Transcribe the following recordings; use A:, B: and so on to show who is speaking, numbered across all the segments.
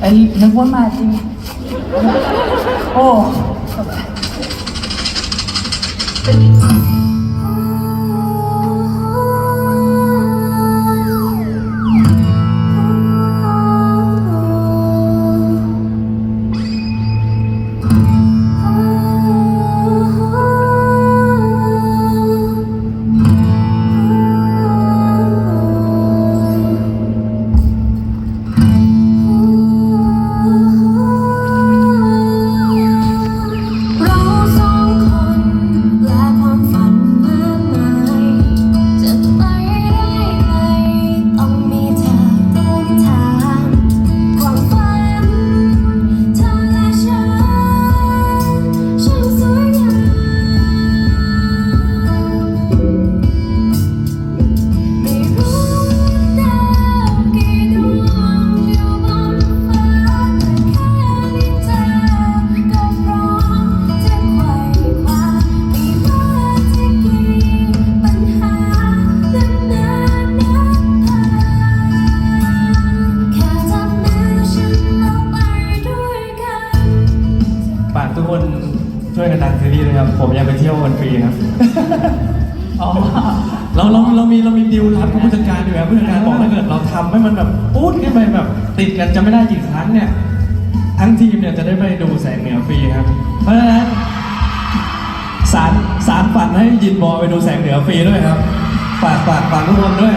A: เอ้ยนึ
B: ทุกคน
C: ช่วยกันดันซีรีส์นะครับ ผมอยากไปเที่ยววันฟรีครับ
A: อ๋อ
C: เราเราเรามีเรามีดิวรับกับผู้จัดการอยู่ครับผู้จัดการบอกถ้าเกิดเราทำให้มันแบบปูดขึ้นไปแบบ ติดกันจะไม่ได้กี่ครั้งเนี่ย ทั้งทีมเนี่ยจะได้ไปดูแสงเหนือฟรีครับ เพราะฉะนั้นสารสารฝันให้ยินบอลไปดูแสงเหนือฟรีด้วยครับฝากฝากฝากทุกคนด้วย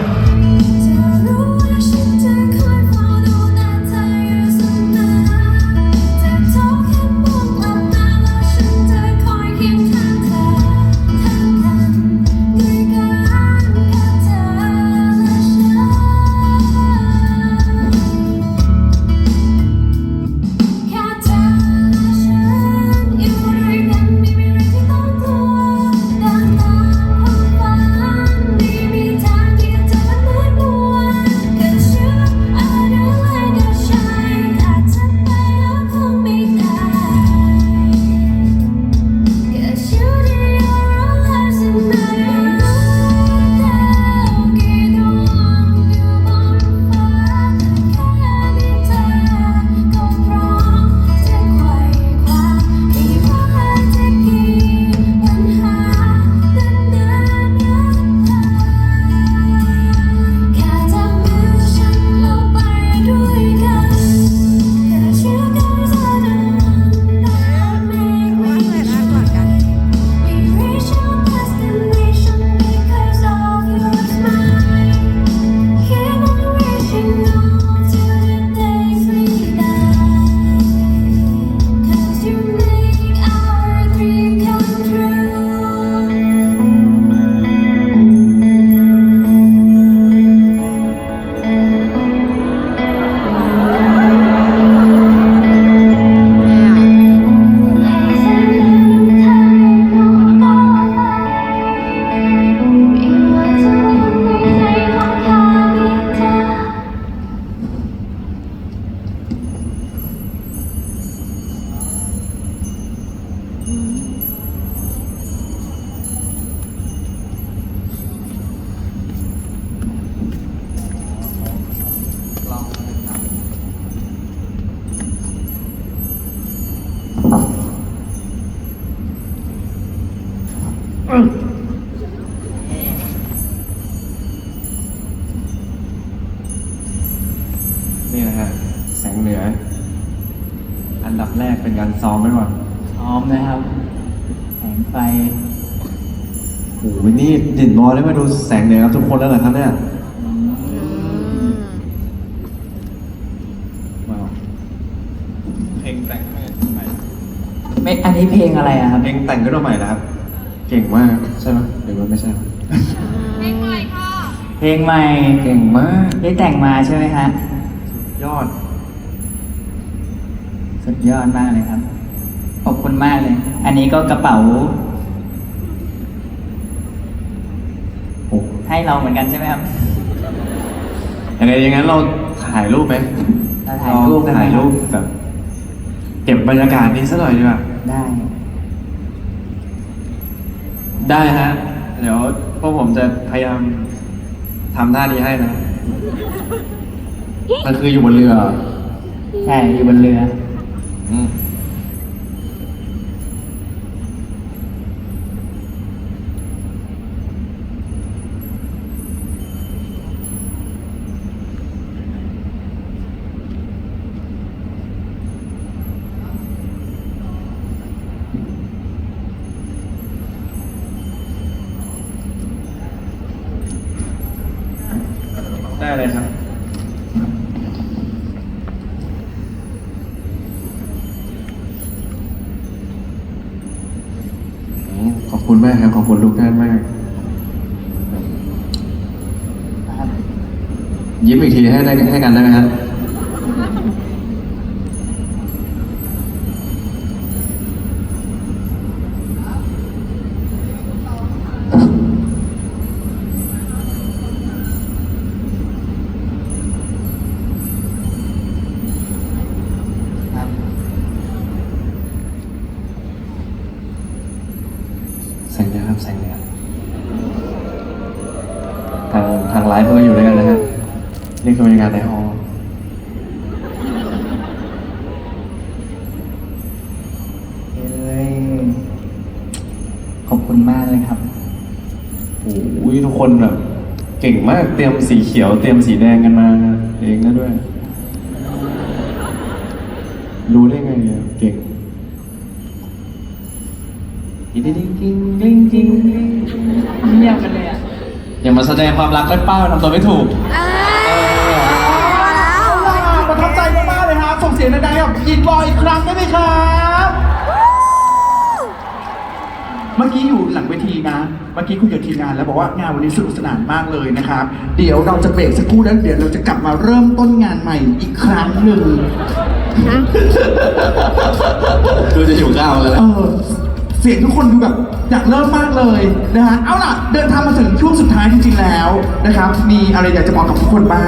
B: นี่นะ
C: ฮะแสงเหนือ อันดับแรกเป็นการซ้อมไว้ก่อน
A: ร้อมนะครับแสงไฟ
D: โอ้โหนี่ดินบอลได้มาดูแสงเหนือกับทุกคนแล้วเหรอครับเนี่ยว้าว
C: เพลงแต่งให้ใหม่
A: ไม่อันนี้เพลงอะไรอะครับ
D: เพลงแต่งขึ้นมาใหม่แล้วครับ เก่งมากใช่ไหมหรือว่าไม่ใช่
A: เพลงใหม่
D: เก่งมาก
A: ได้แต่งมาใช่ไหมฮะ
D: ยอด
A: สุดยอดมากเลยครับ ขอบคุณมากเลย อันนี้ก็กระเป๋า
D: โอ้
A: ให้เราเหมือนกันใช่ไหมครับ
D: ยังไงอย่างนั้นเราถ่ายรูปไหม
A: เราถ่ายรูปกันไหม
D: ถ่ายรูปแบบเก็บบรรยากาศนี้สักหน่อยดีกว่า
A: ได้
D: ได้ฮะ เดี๋ยวพวกผมจะพยายามทำท่านี้ให้นะ มันคืออยู่บนเรือ
A: ใช่ อยู่บนเรือ
D: อืม ได้เลยครับอืมขอบคุณมากครับ ขอบคุณทุกท่านมาก ยิ้มอีกทีให้ได้ให้กันได้ไหมครับ
A: ครับ
D: สงเดียวครับแสงเดียวทางทางไลฟ์ก็อยู่ด้วยกันนะฮะนี่คือบรรยากาศในฮอลล์
A: เอ้ยขอบคุณมากเลยครับ
D: โอ้ยทุกคนแบบเก่งมากเตรียมสีเขียวเตรียมสีแดงกันมาเองนะด้วย รู้ได้ไงอะเก่ง จริงจริงจริงจริงจริง
A: เงียบกันเลยอะ
D: อย่ามาแสดงความรักได้เป้าทำตัวไม่ถูก
E: ประทับใจมากๆเลยครับส่งเสียงดังๆให้กับอินบอยอีกครั้งได้ไหมครับเมื่อกี้อยู่หลังเวทีนะ เมื่อกี้คุยกับทีมงานแล้วบอกว่างานวันนี้สนุกสนานมากเลยนะครับ เดี๋ยวเราจะเบรกสักครู่แล้วเดี๋ยวเราจะกลับมาเริ่มต้นงานใหม่อีกครั้งหนึ่ง
D: ดูจะอยู่ก้าวแล้ว
E: เออ เสียงทุกคนดูแบบอยากเริ่มมากเลยนะฮะเอาล่ะเดินทางมาถึงช่วงสุดท้ายจริงๆแล้วนะครับมีอะไรอยากจะบอกกับทุกคนบ้าง